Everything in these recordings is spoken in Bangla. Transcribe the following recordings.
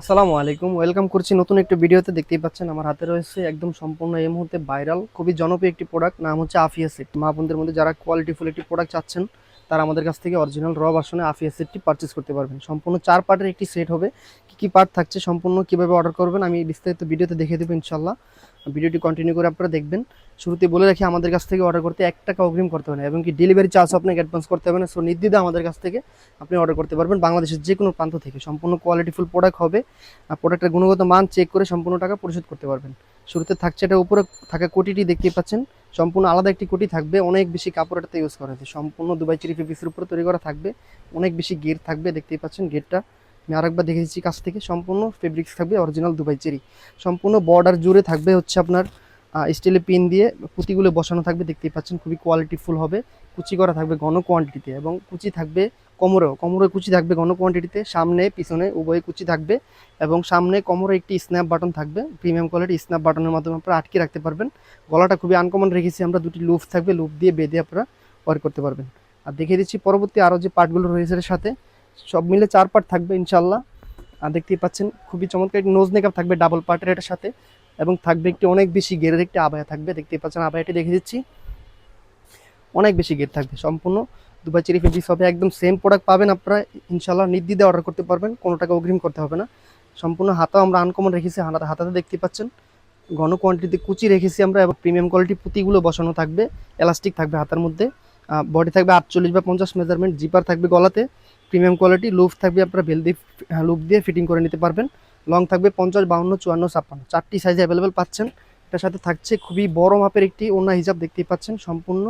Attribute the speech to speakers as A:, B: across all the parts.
A: আসসালামু আলাইকুম। ওয়েলকাম করছি নতুন একটি ভিডিওতে। দেখতেই পাচ্ছেন, আমার হাতে রয়েছে একদম সম্পূর্ণ এই মুহূর্তে ভাইরাল, খুবই জনপ্রিয় একটি প্রোডাক্ট নাম হচ্ছে আফিয়া সেট মা বোনদের মধ্যে যারা কোয়ালিটিফুল একটি প্রোডাক্ট চাচ্ছেন তারা আমাদের কাছ থেকে অরিজিনাল র ভার্সনে আফিয়া সেটটি পারচেস করতে পারবেন। সম্পূর্ণ চার পার্টের একটি সেট হবে। কী কী পার্ট থাকছে সম্পূর্ণ কীভাবে অর্ডার করবেন আমি বিস্তারিত ভিডিওতে দেখে দেবো ইনশাল্লাহ ভিডিওটি কন্টিনিউ করে আপনারা দেখবেন। শুরুতে বলে রাখি, আমাদের কাছ থেকে অর্ডার করতে এক টাকা অগ্রিম করতে হবে না এবং কি ডেলিভারি চার্জ আপনাকে অ্যাডভান্স করতে হবে না। সো নির্দ্বিধা আমাদের কাছ থেকে আপনি অর্ডার করতে পারবেন বাংলাদেশের যে কোনো প্রান্ত থেকে। সম্পূর্ণ কোয়ালিটিফুল প্রোডাক্ট হবে। আর প্রোডাক্টের গুণগত মান চেক করে সম্পূর্ণ টাকা পরিশোধ করতে পারবেন। শুরুতে থাকছে এটা উপরে থাকা কোটিটি দেখতেই পাচ্ছেন। সম্পূর্ণ আলাদা একটি কোটি থাকবে, অনেক বেশি কাপড় এটাতে ইউজ করা হয়েছে। সম্পূর্ণ দুবাই চিরি পিসের উপরে তৈরি করা থাকবে, অনেক বেশি গেট থাকবে, দেখতেই পাচ্ছেন গেটটা আমি আরেকবার দেখেছি কাছ থেকে, সম্পূর্ণ ফেব্রিক্স থাকবে অরিজিনাল দুবাই চেরি। সম্পূর্ণ বর্ডার জুড়ে থাকবে হচ্ছে আপনার স্টিলের পিন দিয়ে পুঁতিগুলো বসানো থাকবে, দেখতেই পাচ্ছেন খুবই কোয়ালিটিফুল হবে। কুচি করা থাকবে ঘন কোয়ান্টিটিতে এবং কুচি থাকবে কোমরেও। কোমরে কুচি থাকবে ঘন কোয়ান্টিটিতে সামনে, পিছনে উভয়ে কুচি থাকবে এবং সামনে কোমরে একটি স্ন্যাপ বাটন থাকবে। প্রিমিয়াম কোয়ালিটি স্ন্যাপ বাটনের মাধ্যমে আপনারা আটকে রাখতে পারবেন। গলাটা খুবই আনকমন রেখেছি আমরা, দুটি লুপ থাকবে লুপ দিয়ে বেঁধে আপনারা ওয়ার করতে পারবেন। আর দেখিয়ে দিচ্ছি পরবর্তী আরও যে পার্টগুলো রয়েছে এর সাথে, সব মিলে চার পার্ট থাকবে ইনশাল্লাহ আর দেখতেই পাচ্ছেন খুবই চমৎকার একটি নোজ মেকআপ থাকবে ডাবল পার্টের এটার সাথে। এবং থাকবে একটি অনেক বেশি গেরের একটি আবায়া থাকবে। দেখতেই পাচ্ছেন, আবায়াটি দেখে দিচ্ছি। অনেক বেশি গেট থাকবে সম্পূর্ণ। দুবাই চেরি ফেব্রিক্স হবে একদম সেম প্রোডাক্ট পাবেন আপনারা। ইনশাল্লাহ নির্দ্বিধে অর্ডার করতে পারবেন, কোনো টাকা অগ্রিম করতে হবে না। সম্পূর্ণ হাতাও আমরা আনকমন রেখেছি হাতা হাতাতে দেখতে পাচ্ছেন। ঘন কোয়ান্টিটিতে কুচি রেখেছি আমরা এবং প্রিমিয়াম কোয়ালিটি পুঁতিগুলো বসানো থাকবে এলাস্টিক থাকবে হাতার মধ্যে। বডি থাকবে আটচল্লিশ বা পঞ্চাশ মেজারমেন্ট জিপার থাকবে গলাতে। প্রিমিয়াম কোয়ালিটি লুফ থাকবে আপনারা বেল দিয়ে লুপ দিয়ে ফিটিং করে নিতে পারবেন। লং থাকবে পঞ্চাশ, বাউন্ন, চুয়ান্ন, ছাপ্পান্ন। চারটি সাইজে অ্যাভেলেবেল পাচ্ছেন। এটার সাথে থাকছে খুবই বড় মাপের একটি ওনা হিসাব দেখতেই পাচ্ছেন। সম্পূর্ণ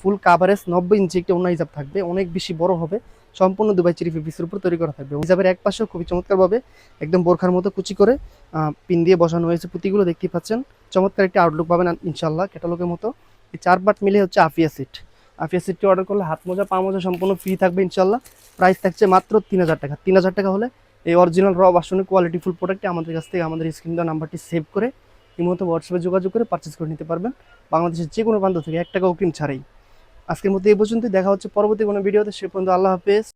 A: ফুল কাভারেজ নব্বই ইঞ্চি একটি ওনা হিসাব থাকবে। অনেক বেশি বড় হবে। সম্পূর্ণ দুবাই চিরি পিসের উপর তৈরি করা থাকবে। হিসাবের এক পাশেও খুবই চমৎকারভাবে একদম বোরখার মতো কুচি করে পিন দিয়ে বসানো হয়েছে পুঁতিগুলো দেখতেই পাচ্ছেন। চমৎকার একটি আউটলুক পাবেন ইনশাল্লাহ ক্যাটালগের মতো। এই চার পার্ট মিলে হচ্ছে আফিয়া সিট আফিয়া সিটটি অর্ডার করলে হাত মোজা, পা মোজা সম্পূর্ণ ফ্রি থাকবে ইনশাল্লাহ প্রাইস থাকছে মাত্র তিন হাজার টাকা। তিন হাজার টাকা হলে এই অরিজিনাল র বাসনের কোয়ালিটি ফুল প্রোডাক্টটি আমাদের কাছ থেকে আমাদের স্ক্রিন দেওয়া নাম্বারটি সেভ করে এই মুহূর্তে হোয়াটসঅ্যাপে যোগাযোগ করে পারচেস করে নিতে পারবেন। বাংলাদেশের যে কোনো প্রান্ত থেকে এক টাকা অগ্রিম ছাড়াই। আজকের মধ্যে এই পর্যন্তই। দেখা হচ্ছে পরবর্তী কোনো ভিডিওতে সে পর্যন্ত আল্লাহ হাফেজ।